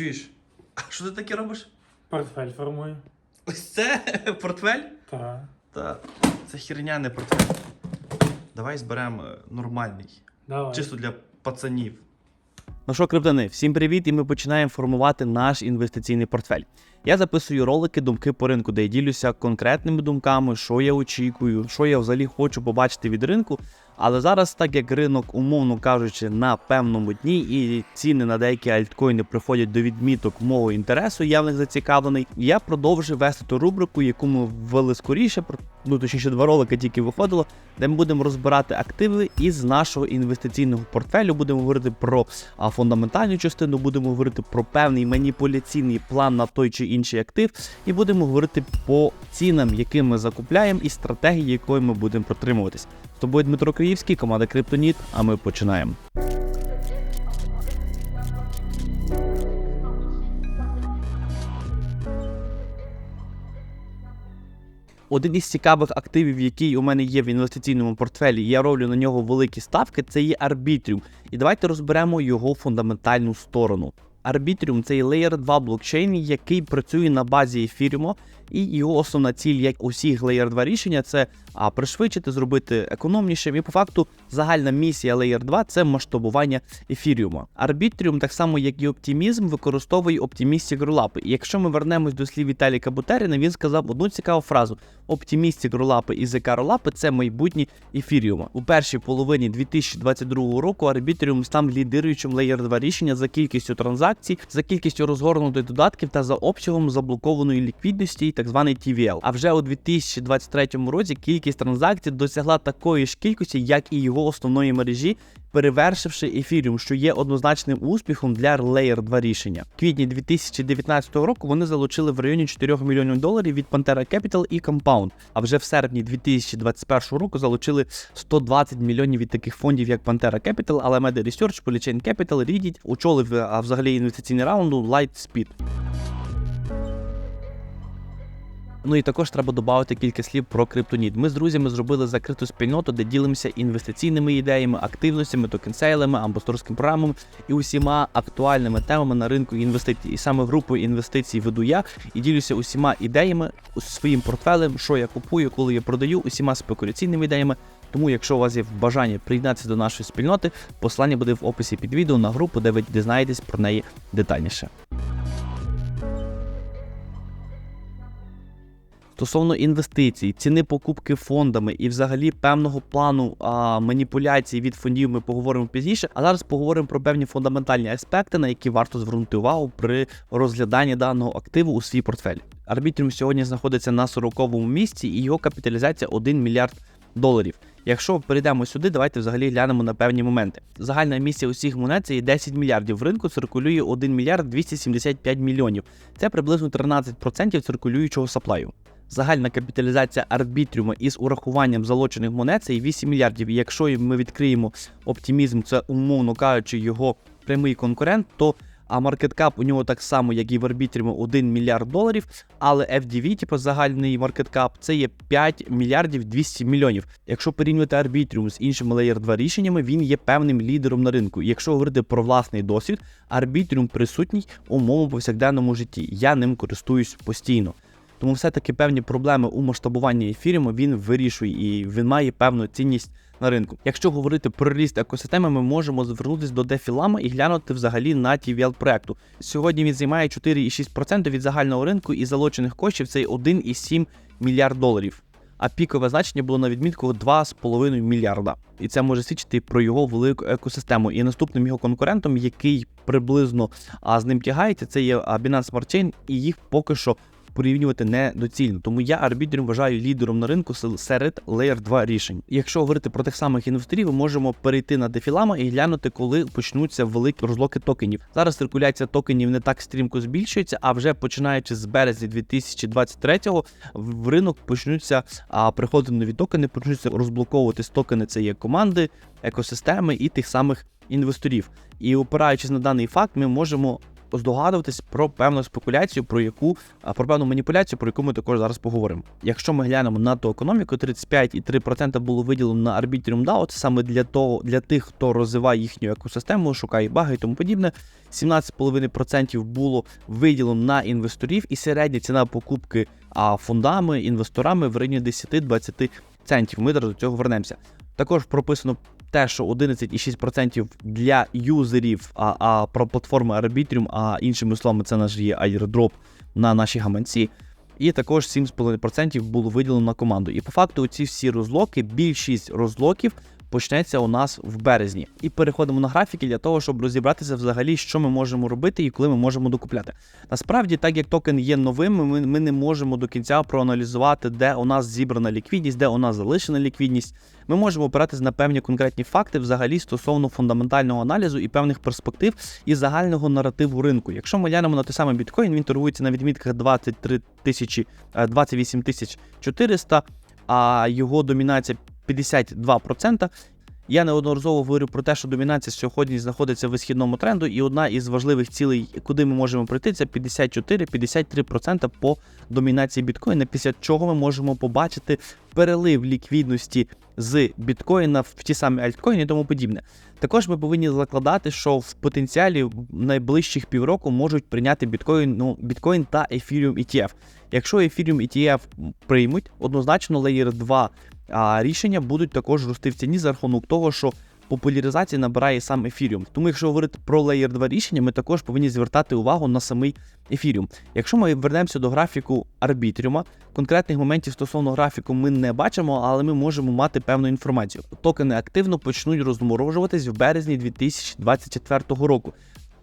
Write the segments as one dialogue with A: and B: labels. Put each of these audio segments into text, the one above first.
A: Чуєш? А що ти таке робиш?
B: Портфель формую.
A: Ось це портфель?
B: Так.
A: Та це херня не портфель. Давай зберемо е, нормальний.
B: Давай.
A: Чисто для пацанів. Ну що, криптани, всім привіт, і ми починаємо формувати наш інвестиційний портфель. Я записую ролики думки по ринку, де я ділюся конкретними думками, що я очікую, що я взагалі хочу побачити від ринку. Але зараз, так як ринок, умовно кажучи, на певному дні, і ціни на деякі альткоїни приходять до відміток мого інтересу, я в них зацікавлений. Я продовжую вести ту рубрику, яку ми ввели скоріше, ну точніше, два ролики тільки виходило, де ми будемо розбирати активи із нашого інвестиційного портфелю. Будемо говорити про фундаментальну частину, будемо говорити про певний маніпуляційний план на той чи інший актив, і будемо говорити по цінам, які ми закупляємо, і стратегії, якої ми будемо протримуватись. Тобою Дмитро Київський, команда Криптоніт. А ми починаємо. Один із цікавих активів, який у мене є в інвестиційному портфелі, я роблю на нього великі ставки, це є Arbitrium. І давайте розберемо його фундаментальну сторону. Arbitrium – це є Layer 2 блокчейн, який працює на базі ефіріуму, і його основна ціль, як усіх Layer 2 рішення, це а, пришвидшити, зробити економнішим. І по факту загальна місія Layer 2 це масштабування ефіріума. Arbitrium, так само як і оптимізм, використовує Optimistic Rollup. І якщо ми вернемось до слів Віталіка Бутеріна, він сказав одну цікаву фразу: Optimistic Rollup і ZK Rollup – це майбутні ефіріума. У першій половині 2022 року Arbitrium став лідируючим Layer 2 рішення за кількістю транзакцій, за кількістю розгорнутих додатків та за обсягом заблокованої ліквідності, так званий TVL. А вже у 2023 році кількість транзакцій досягла такої ж кількості, як і його основної мережі, перевершивши ефіріум, що є однозначним успіхом для Layer 2 рішення. В квітні 2019 року вони залучили в районі 4 мільйонів доларів від Pantera Capital і Compound. А вже в серпні 2021 року залучили 120 мільйонів від таких фондів, як Pantera Capital, Alameda Research, Polychain Capital, Reddit, очолив а взагалі інвестиційний раунд Lightspeed. Ну і також треба додати кілька слів про криптоніт. Ми з друзями зробили закриту спільноту, де ділимося інвестиційними ідеями, активностями, токенсейлами, амбасадорським програмами і усіма актуальними темами на ринку інвестицій. І саме групою інвестицій веду я і ділюся усіма ідеями, своїм портфелем, що я купую, коли я продаю, усіма спекуляційними ідеями. Тому, якщо у вас є бажання приєднатися до нашої спільноти, посилання буде в описі під відео на групу, де ви дізнаєтесь про неї детальніше. Стосовно інвестицій, ціни покупки фондами і взагалі певного плану а, маніпуляцій від фондів ми поговоримо пізніше. А зараз поговоримо про певні фундаментальні аспекти, на які варто звернути увагу при розгляданні даного активу у свій портфель. Арбітріум сьогодні знаходиться на 40-му місці і його капіталізація 1 мільярд доларів. Якщо перейдемо сюди, давайте взагалі глянемо на певні моменти. Загальна місія усіх монет це є 10 мільярдів. В ринку циркулює 1 мільярд 275 мільйонів. Це приблизно 13% циркулюючого саплаю. Загальна капіталізація арбітріума із урахуванням залочених монет це є 8 мільярдів. І якщо ми відкриємо оптимізм, це умовно кажучи, його прямий конкурент, то а маркеткап у нього так само, як і в арбітріуму, 1 мільярд доларів, але FDV, типу загальний маркеткап, це є 5 мільярдів 200 мільйонів. Якщо порівнювати арбітріум з іншими Layer 2 рішеннями, він є певним лідером на ринку. Якщо говорити про власний досвід, арбітріум присутній у моєму повсякденному житті. Я ним користуюсь постійно. Тому все-таки певні проблеми у масштабуванні ефіріуму він вирішує і він має певну цінність на ринку. Якщо говорити про ріст екосистеми, ми можемо звернутися до дефілама і глянути взагалі на TVL проекту. Сьогодні він займає 4,6% від загального ринку і залучених коштів це 1,7 мільярд доларів. А пікове значення було на відмітку 2,5 мільярда. І це може свідчити про його велику екосистему. І наступним його конкурентом, який приблизно а, з ним тягається, це є Binance Smart Chain, і їх поки що порівнювати недоцільно. Тому я арбітром вважаю лідером на ринку серед Layer 2 рішень. Якщо говорити про тих самих інвесторів, ми можемо перейти на дефілама і глянути, коли почнуться великі розлоки токенів. Зараз циркуляція токенів не так стрімко збільшується, а вже починаючи з березня 2023-го в ринок почнуться а, приходити нові токени, почнуться розблоковуватись токени. Це є команди, екосистеми і тих самих інвесторів. І опираючись на даний факт, ми можемо здогадуватись про певну спекуляцію, про яку про певну маніпуляцію, про яку ми також зараз поговоримо. Якщо ми глянемо на ту економіку, 35,3% було виділено на Arbitrium DAO, це саме для того, для тих, хто розвиває їхню екосистему, шукає баги і тому подібне. 17,5% було виділено на інвесторів, і середня ціна покупки а, фондами, інвесторами в районі 10-20 центів. Ми до цього вернемося. Також прописано те, що 11,6% для юзерів а, а про платформи Arbitrium, а іншими словами, це наш є airdrop на наші гаманці. І також 7,5% було виділено на команду. І по факту ці всі розлоки, більшість розлоків почнеться у нас в березні. І переходимо на графіки для того, щоб розібратися взагалі, що ми можемо робити і коли ми можемо докупляти. Насправді, так як токен є новим, ми, ми не можемо до кінця проаналізувати, де у нас зібрана ліквідність, де у нас залишена ліквідність. Ми можемо опиратися на певні конкретні факти взагалі стосовно фундаментального аналізу і певних перспектив і загального наративу ринку. Якщо ми глянемо на той самий біткоін, він торгується на відмітках 23 тисячі, е, 28 тисяч 400, а його домінація 52%. Я неодноразово говорю про те, що домінація сьогодні знаходиться в висхідному тренду, і одна із важливих цілей, куди ми можемо прийти, це 54-53% по домінації біткоїна, після чого ми можемо побачити перелив ліквідності з біткоїна в ті самі альткоїни і тому подібне. Також ми повинні закладати, що в потенціалі найближчих півроку можуть прийняти біткоін, ну, біткоін та Ethereum ETF. Якщо Ethereum ETF приймуть, однозначно Layer 2 а, рішення будуть також рости в ціні за рахунок того, що популяризації набирає сам Ethereum. Тому, якщо говорити про Layer 2 рішення, ми також повинні звертати увагу на самий Ethereum. Якщо ми вернемося до графіку Арбітріума, конкретних моментів стосовно графіку ми не бачимо, але ми можемо мати певну інформацію. Токени активно почнуть розморожуватись в березні 2024 року.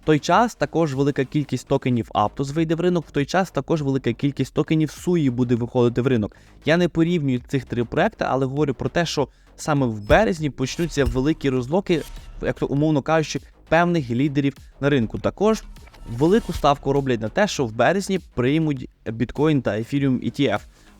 A: Той час також велика кількість токенів Aptos вийде в ринок, в той час також велика кількість токенів SUI буде виходити в ринок. Я не порівнюю цих три проекти, але говорю про те, що саме в березні почнуться великі розлоки, як то умовно кажучи, певних лідерів на ринку. Також велику ставку роблять на те, що в березні приймуть біткоін та Ethereum ETF.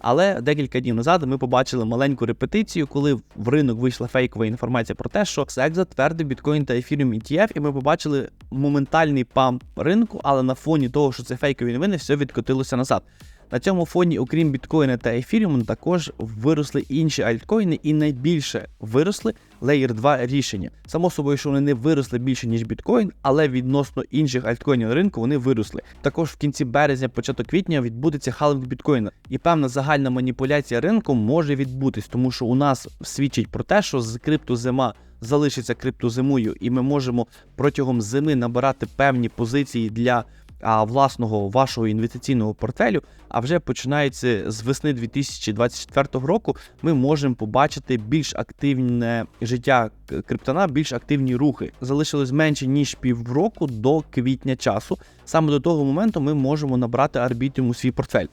A: Але декілька днів назад ми побачили маленьку репетицію, коли в ринок вийшла фейкова інформація про те, що SEC затвердив біткоін та ефіріум ETF, і ми побачили моментальний памп ринку, але на фоні того, що це фейкові новини, все відкотилося назад. На цьому фоні, окрім біткоїна та ефіріуму, також виросли інші альткоїни, і найбільше виросли Layer 2 рішення. Само собою, що вони не виросли більше ніж біткоін, але відносно інших альткоїнів на ринку вони виросли. Також в кінці березня, початок квітня відбудеться халвінг біткоїна, і певна загальна маніпуляція ринком може відбутись, тому що у нас свідчить про те, що з криптозима залишиться криптозимою, і ми можемо протягом зими набирати певні позиції для власного вашого інвестиційного портфелю. А вже починається з весни 2024 року. Ми можемо побачити більш активне життя криптона, більш активні рухи. Залишилось менше ніж півроку до квітня часу. Саме до того моменту ми можемо набрати арбітріум у свій портфель.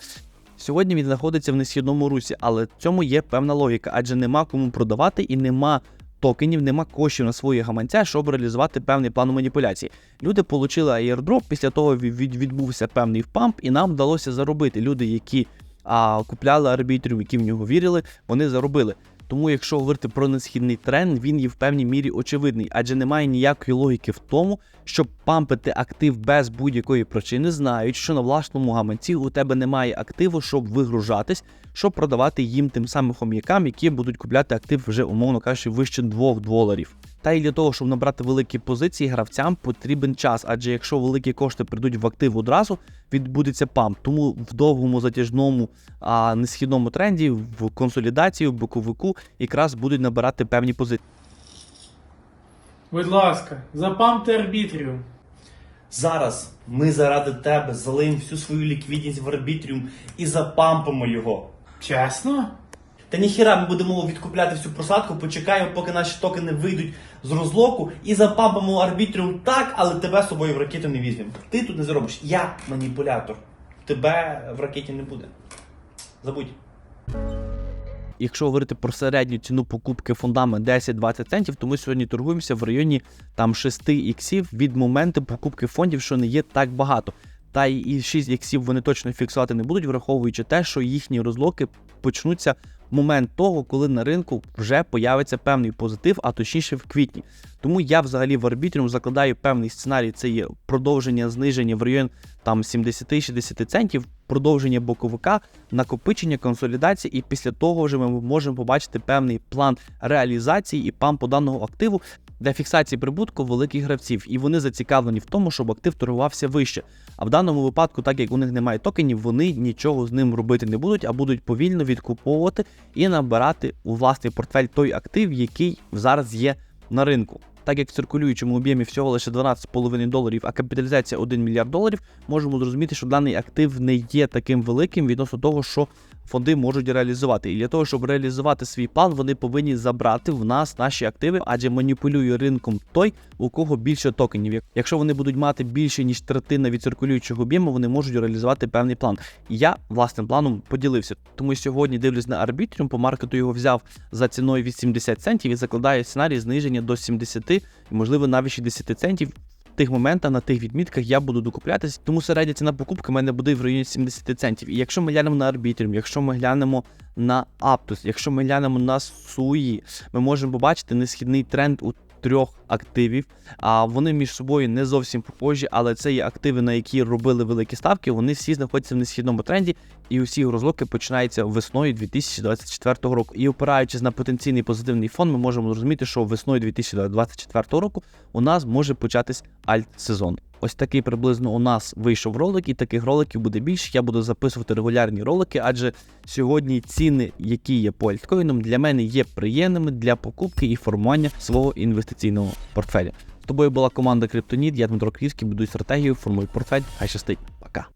A: Сьогодні він знаходиться в несхідному русі, але в цьому є певна логіка, адже нема кому продавати і нема токенів, нема коштів на свої гаманця, щоб реалізувати певний план маніпуляцій. Люди отримали airdrop, після того від- від- відбувся певний впамп, і нам вдалося заробити. Люди, які а, купляли арбітрів, які в нього вірили, вони заробили. Тому, якщо говорити про несхідний тренд, він є в певній мірі очевидний, адже немає ніякої логіки в тому, щоб пампити актив без будь-якої причини, знають, що на власному гаманці у тебе немає активу, щоб вигружатись, щоб продавати їм тим самим хом'якам, які будуть купляти актив вже, умовно кажучи, вище 2 доларів. Та й для того, щоб набрати великі позиції, гравцям потрібен час, адже якщо великі кошти прийдуть в актив одразу, відбудеться памп. Тому в довгому затяжному а, несхідному тренді, в консолідації, в боковику якраз будуть набирати певні позиції.
B: Будь ласка, запамте арбітрію.
C: Зараз ми заради тебе залиємо всю свою ліквідність в арбітріум і запампимо його.
B: Чесно?
C: Та ніхіра ми будемо відкупляти всю просадку, почекаємо, поки наші токени вийдуть з розлоку і запампимо арбітріум так, але тебе з собою в ракету не візьмемо. Ти тут не зробиш. Я маніпулятор. Тебе в ракеті не буде. Забудь.
A: Якщо говорити про середню ціну покупки фондами 10-20 центів, то ми сьогодні торгуємося в районі там 6 іксів від моменту покупки фондів, що не є так багато. Та і 6 іксів вони точно фіксувати не будуть, враховуючи те, що їхні розлоки почнуться момент того, коли на ринку вже появиться певний позитив, а точніше в квітні. Тому я взагалі в арбітріум закладаю певний сценарій. Це є продовження зниження в район там 70-60 центів, продовження боковика, накопичення, консолідації, і після того вже ми можемо побачити певний план реалізації і пампу даного активу для фіксації прибутку великих гравців, і вони зацікавлені в тому, щоб актив торгувався вище. А в даному випадку, так як у них немає токенів, вони нічого з ним робити не будуть, а будуть повільно відкуповувати і набирати у власний портфель той актив, який зараз є на ринку. Так як в циркулюючому об'ємі всього лише 12,5 доларів, а капіталізація 1 мільярд доларів, можемо зрозуміти, що даний актив не є таким великим відносно того, що фонди можуть реалізувати. І для того, щоб реалізувати свій план, вони повинні забрати в нас наші активи, адже маніпулює ринком той, у кого більше токенів. Якщо вони будуть мати більше ніж третина від циркулюючого об'єму, вони можуть реалізувати певний план. Я власним планом поділився. Тому сьогодні дивлюсь на арбітріум, по маркету його взяв за ціною від 70 центів і закладаю сценарій зниження до 70 і можливо навіть 60 центів. В тих моментах, на тих відмітках я буду докуплятись, тому середня ціна покупки в мене буде в районі 70 центів. І якщо ми глянемо на арбітріум, якщо ми глянемо на Аптус, якщо ми глянемо на Суї, ми можемо побачити несхідний тренд у трьох активів. А вони між собою не зовсім похожі, але це є активи, на які робили великі ставки. Вони всі знаходяться в несхідному тренді, і усі розлоки починаються весною 2024 року. І опираючись на потенційний позитивний фон, ми можемо зрозуміти, що весною 2024 року у нас може початись альт-сезон. Ось такий приблизно у нас вийшов ролик, і таких роликів буде більше. Я буду записувати регулярні ролики, адже сьогодні ціни, які є по альткоїнам, для мене є приємними для покупки і формування свого інвестиційного портфеля. З тобою була команда Криптоніт, я Дмитро Крівський, будую стратегію, формуй портфель. Хай щастить. Пока.